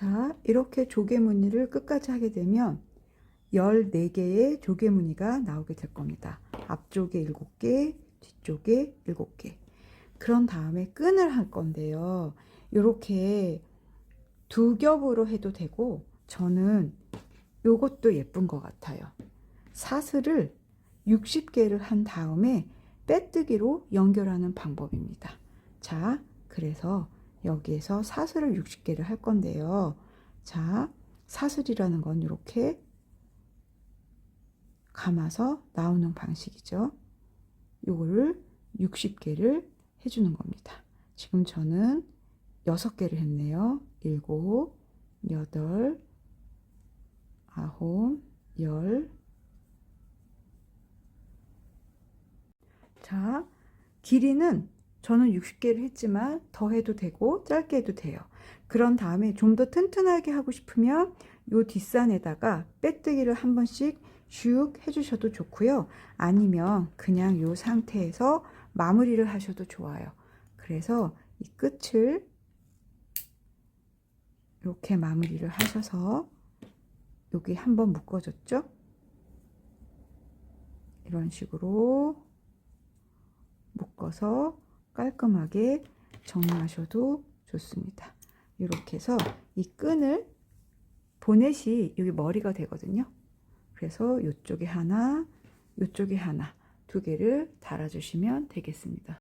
자, 이렇게 조개 무늬를 끝까지 하게 되면 14개의 조개 무늬가 나오게 될 겁니다. 앞쪽에 7개, 뒤쪽에 7개. 그런 다음에 끈을 할 건데요. 이렇게 두 겹으로 해도 되고 저는 요것도 예쁜 것 같아요. 사슬을 60개를 한 다음에 빼뜨기로 연결하는 방법입니다. 자, 그래서 여기에서 사슬을 60개를 할 건데요. 자, 사슬이라는 건 이렇게 감아서 나오는 방식이죠. 요거를 60개를 해주는 겁니다. 지금 저는 6개를 했네요. 7, 8, 아홉, 열. 자, 길이는 저는 60개를 했지만 더 해도 되고 짧게 해도 돼요. 그런 다음에 좀 더 튼튼하게 하고 싶으면 요 뒷산에다가 빼뜨기를 한 번씩 슉 해주셔도 좋고요. 아니면 그냥 요 상태에서 마무리를 하셔도 좋아요. 그래서 이 끝을 이렇게 마무리를 하셔서 여기 한번 묶어줬죠? 이런 식으로 묶어서 깔끔하게 정리하셔도 좋습니다. 이렇게 해서 이 끈을 보넷이 여기 머리가 되거든요. 그래서 이쪽에 하나, 이쪽에 하나 두 개를 달아주시면 되겠습니다.